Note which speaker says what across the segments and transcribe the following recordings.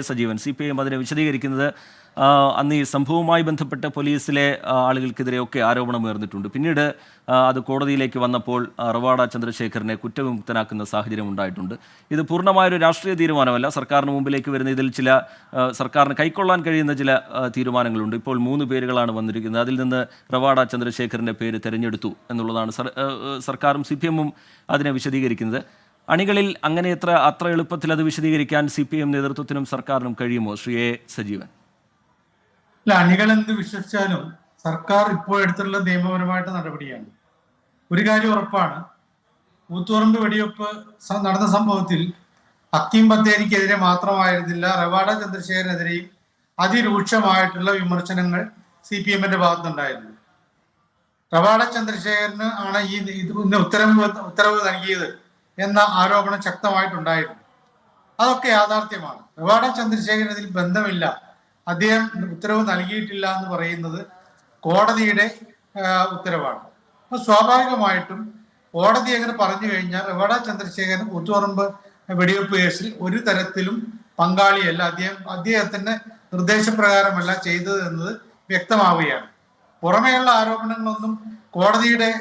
Speaker 1: Sajeevan C P I അതിനെ വിശദീകരിക്കുന്നത്. അന്ന് ഈ സംഭവവുമായി ബന്ധപ്പെട്ട് പോലീസിലെ ആളുകൾക്കെതിരെയൊക്കെ ആരോപണം ഉയർന്നിട്ടുണ്ട്. പിന്നീട് അത് കോടതിയിലേക്ക് വന്നപ്പോൾ റവാഡ ചന്ദ്രശേഖരനെ കുറ്റവിമുക്തനാക്കുന്ന സാഹചര്യം ഉണ്ടായിട്ടുണ്ട്. ഇത് പൂർണമായൊരു രാഷ്ട്രീയ തീരുമാനമല്ല. സർക്കാരിന് മുമ്പിലേക്ക് വരുന്ന ഇതിൽ ചില സർക്കാരിന് കൈക്കൊള്ളാൻ കഴിയുന്ന ചില തീരുമാനങ്ങളുണ്ട്. ഇപ്പോൾ മൂന്ന് പേരുകളാണ് വന്നിരിക്കുന്നത്. അതിൽ നിന്ന് റവാഡ ചന്ദ്രശേഖരന്റെ പേര് തിരഞ്ഞെടുത്തു എന്നുള്ളതാണ് സർക്കാരും സി പി എമ്മും അതിനെ വിശദീകരിക്കുന്നത്. അണികളിൽ അങ്ങനെ എത്ര അത്ര എളുപ്പത്തിൽ അത് വിശദീകരിക്കാൻ സി പി എം നേതൃത്വത്തിനും സർക്കാരിനും കഴിയുമോ? ശ്രീ എ സജീവൻ.
Speaker 2: അല്ല അണികൾ എന്ത് വിശ്വസിച്ചാലും സർക്കാർ ഇപ്പോൾ എടുത്തിട്ടുള്ള നിയമപരമായിട്ട് നടപടിയാണ്. ഒരു കാര്യം ഉറപ്പാണ്. ഊത്തുറമ്പ് വെടിവെപ്പ് നടന്ന സംഭവത്തിൽ അക്കീം ബത്തേരിക്കെതിരെ മാത്രമായിരുന്നില്ല റവാഡ ചന്ദ്രശേഖരനെതിരെയും അതിരൂക്ഷമായിട്ടുള്ള വിമർശനങ്ങൾ സി പി എമ്മിന്റെ ഭാഗത്തുനിന്നുണ്ടായിരുന്നു. റവാഡ ചന്ദ്രശേഖരന് ആണ് ഈ ഉത്തരവ് ഉത്തരവ് നൽകിയത്. എന്ന ആരോപണം ശക്തമായിട്ടുണ്ടായിരുന്നു. അതൊക്കെ യാഥാർത്ഥ്യമാണ്. റവാഡ ചന്ദ്രശേഖരൻ ഇതിൽ ബന്ധമില്ല. അദ്ദേഹം ഉത്തരവ് നൽകിയിട്ടില്ല എന്ന് പറയുന്നത് കോടതിയുടെ ഉത്തരവാണ്. അപ്പൊ സ്വാഭാവികമായിട്ടും കോടതി അങ്ങനെ പറഞ്ഞു കഴിഞ്ഞാൽ റവാഡ ചന്ദ്രശേഖരൻ കൂത്തുപറമ്പ് വെടിവെപ്പ് കേസിൽ ഒരു തരത്തിലും പങ്കാളിയല്ല. അദ്ദേഹം അദ്ദേഹത്തിന്റെ നിർദ്ദേശപ്രകാരമല്ല ചെയ്തത് എന്നത് വ്യക്തമാവുകയാണ്. പുറമേയുള്ള ആരോപണങ്ങളൊന്നും കോടതിയുടെ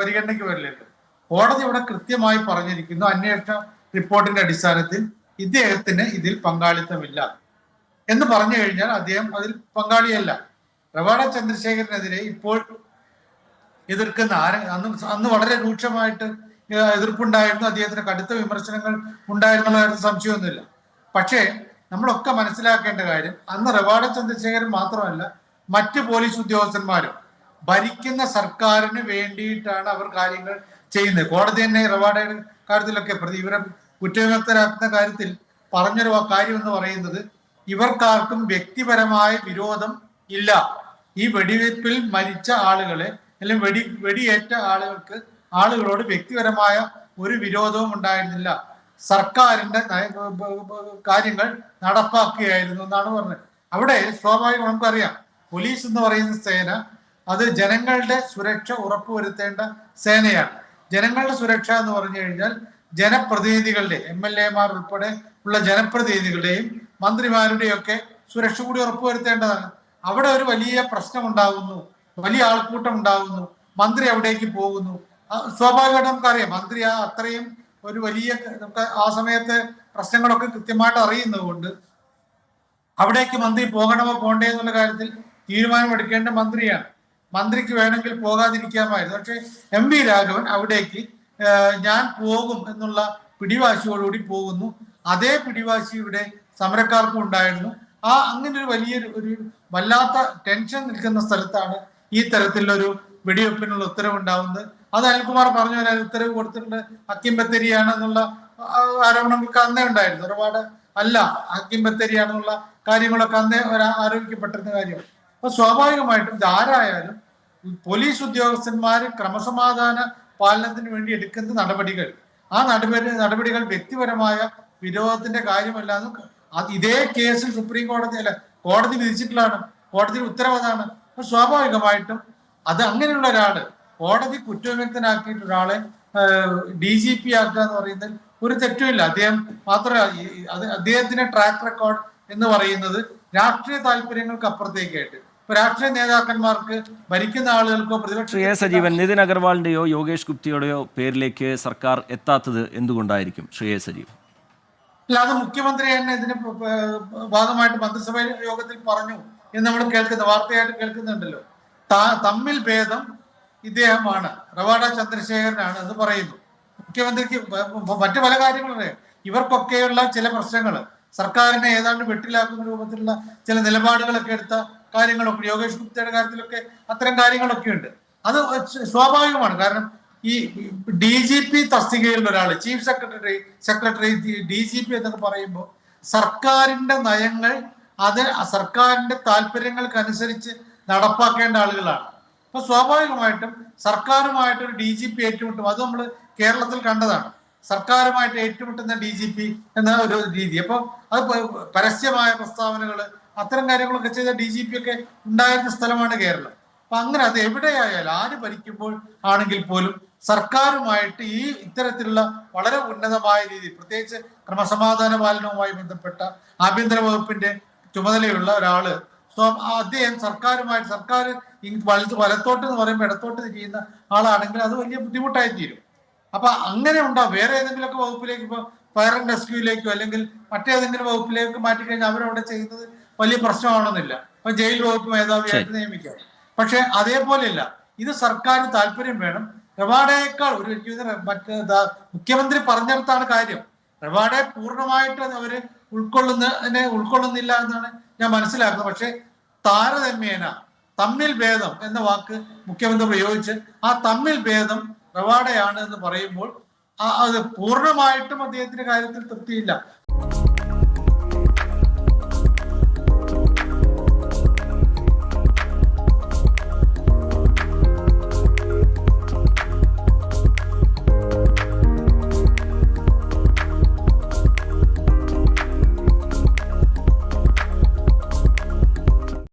Speaker 2: പരിഗണനയ്ക്ക് വരില്ലല്ലോ. കോടതി ഇവിടെ കൃത്യമായി പറഞ്ഞിരിക്കുന്നു അന്വേഷണ റിപ്പോർട്ടിന്റെ അടിസ്ഥാനത്തിൽ ഇദ്ദേഹത്തിന് ഇതിൽ പങ്കാളിത്തമില്ല. എന്ന് പറഞ്ഞു കഴിഞ്ഞാൽ അദ്ദേഹം അതിൽ പങ്കാളിയല്ല. റവാഡ ചന്ദ്രശേഖരനെതിരെ ഇപ്പോൾ എതിർക്കുന്ന ആര് അന്ന് അന്ന് വളരെ രൂക്ഷമായിട്ട് എതിർപ്പുണ്ടായിരുന്നു. അദ്ദേഹത്തിന് കടുത്ത വിമർശനങ്ങൾ ഉണ്ടായിരുന്നുള്ള സംശയമൊന്നുമില്ല. പക്ഷേ നമ്മളൊക്കെ മനസ്സിലാക്കേണ്ട കാര്യം അന്ന് റവാഡ ചന്ദ്രശേഖരൻ മാത്രമല്ല മറ്റ് പോലീസ് ഉദ്യോഗസ്ഥന്മാരും ഭരിക്കുന്ന സർക്കാരിന് വേണ്ടിയിട്ടാണ് അവർ കാര്യങ്ങൾ ചെയ്യുന്നത്. കോടതി തന്നെ റവാഡയുടെ കാര്യത്തിലൊക്കെ പ്രതി ഇവരെ കുറ്റവിമുക്തരാക്കുന്ന കാര്യത്തിൽ പറഞ്ഞൊരു കാര്യം എന്ന് പറയുന്നത് ഇവർക്കാർക്കും വ്യക്തിപരമായ വിരോധം ഇല്ല. ഈ വെടിവെപ്പിൽ മരിച്ച ആളുകളെ അല്ലെങ്കിൽ വെടി വെടിയേറ്റ ആളുകൾക്ക് ആളുകളോട് വ്യക്തിപരമായ ഒരു വിരോധവും ഉണ്ടായിരുന്നില്ല. സർക്കാരിന്റെ കാര്യങ്ങൾ നടപ്പാക്കുകയായിരുന്നു എന്നാണ് പറഞ്ഞത്. അവിടെ സ്വാഭാവികം നമുക്കറിയാം. പോലീസ് എന്ന് പറയുന്ന സേന അത് ജനങ്ങളുടെ സുരക്ഷ ഉറപ്പുവരുത്തേണ്ട സേനയാണ്. ജനങ്ങളുടെ സുരക്ഷ എന്ന് പറഞ്ഞു കഴിഞ്ഞാൽ ജനപ്രതിനിധികളുടെ എം എൽ എമാർ ഉൾപ്പെടെ ഉള്ള ജനപ്രതിനിധികളുടെയും മന്ത്രിമാരുടെയൊക്കെ സുരക്ഷ കൂടി ഉറപ്പുവരുത്തേണ്ടതാണ്. അവിടെ ഒരു വലിയ പ്രശ്നം ഉണ്ടാകുന്നു വലിയ ആൾക്കൂട്ടം ഉണ്ടാകുന്നു മന്ത്രി അവിടേക്ക് പോകുന്നു. സ്വാഭാവികമായിട്ട് നമുക്കറിയാം മന്ത്രി ആ അത്രയും ഒരു വലിയ നമുക്ക് ആ സമയത്ത് പ്രശ്നങ്ങളൊക്കെ കൃത്യമായിട്ട് അറിയുന്നതുകൊണ്ട് അവിടേക്ക് മന്ത്രി പോകണമോ പോകണ്ടേ എന്നുള്ള കാര്യത്തിൽ തീരുമാനമെടുക്കേണ്ട മന്ത്രിയാണ്. മന്ത്രിക്ക് വേണമെങ്കിൽ പോകാതിരിക്കാമായിരുന്നു. പക്ഷേ എം വി രാഘവൻ അവിടേക്ക് ഞാൻ പോകും എന്നുള്ള പിടിവാശിയോടുകൂടി പോകുന്നു. അതേ പിടിവാശി ഇവിടെ സമരക്കാർക്കും ഉണ്ടായിരുന്നു. ആ അങ്ങനെ ഒരു വലിയൊരു ഒരു വല്ലാത്ത ടെൻഷൻ നിൽക്കുന്ന സ്ഥലത്താണ് ഈ തരത്തിലൊരു വെടിവെപ്പിനുള്ള ഉത്തരവുണ്ടാവുന്നത്. അത് അനിൽകുമാർ പറഞ്ഞു വരാൻ ഉത്തരവ് കൊടുത്തിട്ടുണ്ട്. ഹക്കിം ബത്തേരിയാണ് എന്നുള്ള ആ, ആരോപണങ്ങൾക്ക് അന്നേ ഉണ്ടായിരുന്നു. ഒരുപാട് അല്ല ഹക്കിം ബത്തേരിയാണെന്നുള്ള കാര്യങ്ങളൊക്കെ അന്നേ ആരോപിക്കപ്പെട്ടിരുന്ന കാര്യമാണ്. അപ്പൊ സ്വാഭാവികമായിട്ടും ഇത് ആരായാലും പോലീസ് ഉദ്യോഗസ്ഥന്മാർ ക്രമസമാധാന പാലനത്തിന് വേണ്ടി എടുക്കുന്ന നടപടികൾ. ആ നടപടി നടപടികൾ വ്യക്തിപരമായ വിരോധത്തിന്റെ കാര്യമല്ലാന്ന് ഇതേ കേസിൽ സുപ്രീം കോടതി അല്ല കോടതി വിധിച്ചിട്ടുള്ളതാണ്. കോടതിയുടെ ഉത്തരവതാണ് സ്വാഭാവികമായിട്ടും അത് അങ്ങനെയുള്ള ഒരാൾ കോടതി കുറ്റവിമുക്തനാക്കിയിട്ട് ഒരാളെ ഡി ജി പി ആക്കുക എന്ന് പറയുന്നത് ഒരു തെറ്റുമില്ല അദ്ദേഹം മാത്രമല്ല അദ്ദേഹത്തിന്റെ ട്രാക്ക് റെക്കോർഡ് എന്ന് പറയുന്നത് രാഷ്ട്രീയ താല്പര്യങ്ങൾക്ക് അപ്പുറത്തേക്കായിട്ട്. രാഷ്ട്രീയ നേതാക്കന്മാർക്ക് ഭരിക്കുന്ന ആളുകൾക്കോ പ്രതിപക്ഷ
Speaker 1: സജീവൻ നിതിൻ അഗർവാളിന്റെയോ യോഗേഷ് ഗുപ്തയുടെയോ പേരിലേക്ക് സർക്കാർ എത്താത്തത് എന്തുകൊണ്ടായിരിക്കും? ശ്രീ എ സജീവൻ.
Speaker 2: അല്ല അത് മുഖ്യമന്ത്രി തന്നെ ഇതിന് ഭാഗമായിട്ട് മന്ത്രിസഭ യോഗത്തിൽ പറഞ്ഞു എന്ന് നമ്മൾ കേൾക്കുന്ന വാർത്തയായിട്ട് കേൾക്കുന്നുണ്ടല്ലോ. തമ്മിൽ ഭേദം ഇദ്ദേഹമാണ്. റവാഡ ചന്ദ്രശേഖരനാണ് എന്ന് പറയുന്നു. മുഖ്യമന്ത്രിക്ക് മറ്റു പല കാര്യങ്ങളും ഇവർക്കൊക്കെയുള്ള ചില പ്രശ്നങ്ങൾ സർക്കാരിനെ ഏതാണ്ട് വെട്ടിലാക്കുന്ന രൂപത്തിലുള്ള ചില നിലപാടുകളൊക്കെ എടുത്ത കാര്യങ്ങളൊക്കെ യോഗേഷ് ഗുപ്തയുടെ കാര്യത്തിലൊക്കെ അത്തരം കാര്യങ്ങളൊക്കെ ഉണ്ട്. അത് സ്വാഭാവികമാണ്. കാരണം ഈ ഡി ജി പി തസ്തികയിൽ ഒരാൾ chief secretary secretary D G P എന്നൊക്കെ പറയുമ്പോൾ സർക്കാരിന്റെ നയങ്ങൾ അത് സർക്കാരിന്റെ താല്പര്യങ്ങൾക്കനുസരിച്ച് നടപ്പാക്കേണ്ട ആളുകളാണ്. അപ്പൊ സ്വാഭാവികമായിട്ടും സർക്കാരുമായിട്ട് ഒരു ഡി ജി പി ഏറ്റുമുട്ടും. അത് നമ്മൾ കേരളത്തിൽ കണ്ടതാണ്. സർക്കാരുമായിട്ട് ഏറ്റുമുട്ടുന്ന ഡി ജി പി എന്ന ഒരു രീതി. അപ്പൊ അത് പരസ്യമായ പ്രസ്താവനകൾ അത്തരം കാര്യങ്ങളൊക്കെ ചെയ്ത ഡി ജി പി ഒക്കെ ഉണ്ടായിരുന്ന സ്ഥലമാണ് കേരളം. അപ്പൊ അങ്ങനെ അത് എവിടെയായാലും ആര് ഭരിക്കുമ്പോൾ ആണെങ്കിൽ പോലും സർക്കാരുമായിട്ട് ഈ ഇത്തരത്തിലുള്ള വളരെ ഉന്നതമായ രീതി പ്രത്യേകിച്ച് ക്രമസമാധാന പാലനവുമായി ബന്ധപ്പെട്ട ആഭ്യന്തര വകുപ്പിന്റെ ചുമതലയുള്ള ഒരാൾ സോ അദ്ദേഹം സർക്കാരുമായിട്ട് സർക്കാർ വലത്തോട്ട് എന്ന് പറയുമ്പോൾ ഇടത്തോട്ട് ചെയ്യുന്ന ആളാണെങ്കിൽ അത് വലിയ ബുദ്ധിമുട്ടായി തീരും അപ്പൊ അങ്ങനെ ഉണ്ടാവും വേറെ ഏതെങ്കിലുമൊക്കെ വകുപ്പിലേക്ക് ഇപ്പൊ ഫയർ ആൻഡ് റെസ്ക്യൂയിലേക്കോ അല്ലെങ്കിൽ മറ്റേതെങ്കിലും വകുപ്പിലേക്ക് മാറ്റി കഴിഞ്ഞാൽ അവരവിടെ ചെയ്യുന്നത് വലിയ പ്രശ്നമാണെന്നില്ല. ഇപ്പൊ ജയിൽ വകുപ്പ് മേധാവിയായിട്ട് നിയമിക്കാം. പക്ഷെ അതേപോലെയല്ല ഇത് സർക്കാർ താല്പര്യം വേണം. റവാഡയേക്കാൾ ഒരു മറ്റേ മുഖ്യമന്ത്രി പറഞ്ഞെടുത്താണ് കാര്യം. റവാഡയെ പൂർണമായിട്ട് അവർ ഉൾക്കൊള്ളുന്ന ഉൾക്കൊള്ളുന്നില്ല എന്നാണ് ഞാൻ മനസ്സിലാക്കുന്നത്. പക്ഷെ താരതമ്യേന തമ്മിൽ ഭേദം എന്ന വാക്ക് മുഖ്യമന്ത്രി പ്രയോഗിച്ച് ആ തമ്മിൽ ഭേദം റവാഡയാണ് എന്ന് പറയുമ്പോൾ അത് പൂർണമായിട്ടും അദ്ദേഹത്തിന്റെ കാര്യത്തിൽ തൃപ്തിയില്ല.